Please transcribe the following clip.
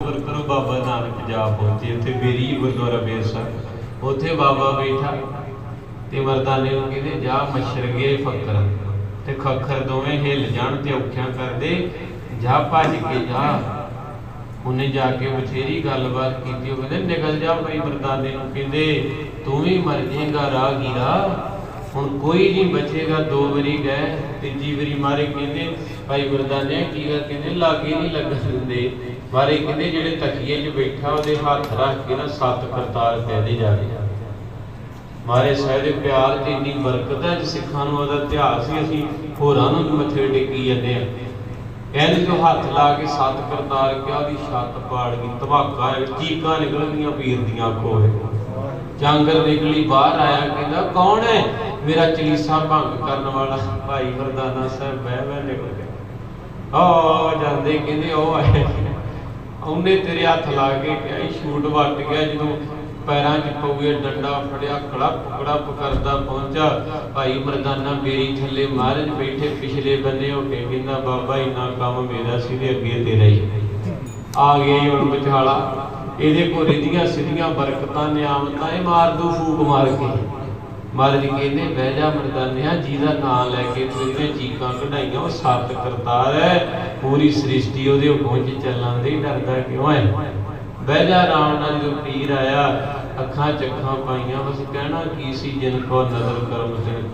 ਗੁਰ ਕਰੋ ਬਾਬਾ ਨਾਨਕ ਜਾ ਪਹੁੰਚੇ ਉੱਥੇ ਬੇਰੀ ਗੁਰਦੁਆਰਾ ਬੇਰ ਸਾਹਿਬ, ਉੱਥੇ ਬਾਬਾ ਬੈਠਾ ਤੇ ਮਰਦਾਨੇ ਨੂੰ ਕਹਿੰਦੇ, ਜਾ ਮੱਛਰ ਗਏ ਤੇ ਖੱਖਰ ਦੋਵੇਂ ਹਿੱਲ ਜਾਣ ਤੇ ਔਖਿਆਂ ਕਰਦੇ ਜਾ ਭੱਜ ਕੇ ਜਾ। ਉਹਨੇ ਜਾ ਕੇ ਬਥੇਰੀ ਗੱਲਬਾਤ ਕੀਤੀ, ਉਹ ਕਹਿੰਦੇ, ਨਿਕਲ ਜਾ ਭਾਈ ਮਰਦਾਨੇ ਨੂੰ। ਕਹਿੰਦੇ, ਤੂੰ ਵੀ ਮਰ ਜਾਏਗਾ ਰਾਹਗੀਰਾ। ਹੁਣ ਕੋਈ ਨਹੀਂ ਬਚੇਗਾ, ਦੋ ਵਾਰੀ ਗਏ, ਤੀਜੀ ਵਾਰੀ ਮਾਰੇ ਕਹਿੰਦੇ, ਭਾਈ ਮਰਦਾਨੇ ਕੀ ਗੱਲ? ਕਹਿੰਦੇ, ਲਾਗੇ ਨਹੀਂ ਲੱਗਣ ਦਿੰਦੇ। ਮਾਰੇ ਕਹਿੰਦੇ ਜਿਹੜੇ ਤਕੀਏ 'ਚ ਬੈਠਾ, ਉਹਦੇ ਹੱਥ ਰੱਖ ਕੇ ਨਾ ਸੱਤ ਕਰਤਾਰ ਕਹਿਦੇ ਜਾ ਮਾਰੇ ਸਾਹਿਬ ਦੇ ਪਿਆਰ ਤੇ ਇੰਨੀ ਬਰਕਤ ਹੈ ਕਿ ਸਿੱਖਾਂ ਨੂੰ ਉਹਦਾ ਇਤਿਹਾਸ ਹੀ ਅਸੀਂ ਹੋਰਾਂ ਨੂੰ ਮੱਥੇ ਟੇਕੀ ਜਾਂਦੇ ਆ। ਕਹਿੰਦੇ ਜੋ ਹੱਥ ਲਾ ਕੇ ਸੱਤ ਕਰਤਾਰ ਕਿਹਾ ਦੀ ਛੱਤ ਪਾੜ ਗਈ, ਧਮਾਕਾ ਚੀਕਾਂ ਨਿਕਲਣੀਆਂ ਪੀਰ ਦੀਆਂ ਅੱਖੋਂ ਜਾਂਗਰ ਨਿਕਲੀ, ਬਾਹਰ ਆਇਆ, ਕਹਿੰਦਾ, ਕੌਣ ਹੈ ਮੇਰਾ ਚਲੀਸਾ ਭੰਗ ਕਰਨ ਵਾਲਾ? ਭਾਈ ਮਰਦਾਨਾ ਸਾਹਿਬ ਬਹਿ ਬਹਿ ਨਿਕਲ ਗਿਆ ਓ ਜਾਂਦੇ ਕਹਿੰਦੇ, ਉਹ ਆਏ ਉਹਨੇ ਤੇਰੇ ਹੱਥ ਲਾ ਕੇ ਕਿਹਾ ਇਹ ਵੱਟ ਗਿਆ, ਜਦੋਂ ਪੈਰਾਂ 'ਚ ਪਊਏ ਡੰਡਾ ਫੜਿਆ ਕੜਪ ਕੜਪ ਕਰਦਾ ਪਹੁੰਚਾ। ਭਾਈ ਮਰਦਾਨਾ, ਮੇਰੀ ਥੱਲੇ ਮਹਾਰਾਜ ਬੈਠੇ, ਪਿਛਲੇ ਬੰਨੇ ਹੋ ਕੇ ਕਹਿੰਦਾ ਬਾਬਾ, ਇੰਨਾ ਕੰਮ ਮੇਰਾ ਸੀ ਤੇ ਅੱਗੇ ਤੇਰਾ ਹੀ ਆ ਗਿਆ ਹੀ ਹੁਣ ਵਿਚਾਲਾ ਇਹਦੇ ਕੋਲ ਰਿਧੀਆਂ ਸਿੱਧੀਆਂ ਬਰਕਤਾਂ, ਨਿਆਮਤਾਂ, ਇਹ ਮਾਰ ਦੋ ਫੂਕ ਮਾਰ ਕੇ। ਮਹਾਰਾਜ ਕਹਿੰਦੇ, ਬਹਿ ਜਾ ਮਰਦਾਨਿਆ, ਜਿਹਦਾ ਨਾਮ ਲੈ ਕੇ ਤੂੰ ਇਹਨੇ ਚੀਕਾਂ ਕਢਾਈਆਂ, ਉਹ ਸਤ ਕਰਤਾਰ ਹੈ ਪੂਰੀ ਸ੍ਰਿਸ਼ਟੀ ਉਹਦੇ ਹੁਕਮ 'ਚ ਚੱਲਣ ਦੇ ਡਰਦਾ ਕਿਉਂ ਹੈ ਬਹਿ ਜਾ ਆਰਾਮ ਨਾਲ ਜੋ ਪੀਰ ਆਇਆ, ਅੱਖਾਂ ਚੱਖਾਂ ਪਾਈਆਂ, ਬਸ ਕਹਿਣਾ ਕੀ ਸੀ, ਜਿਨ ਕੋ ਨਜ਼ਰ ਕਰਮ, ਤਿਨ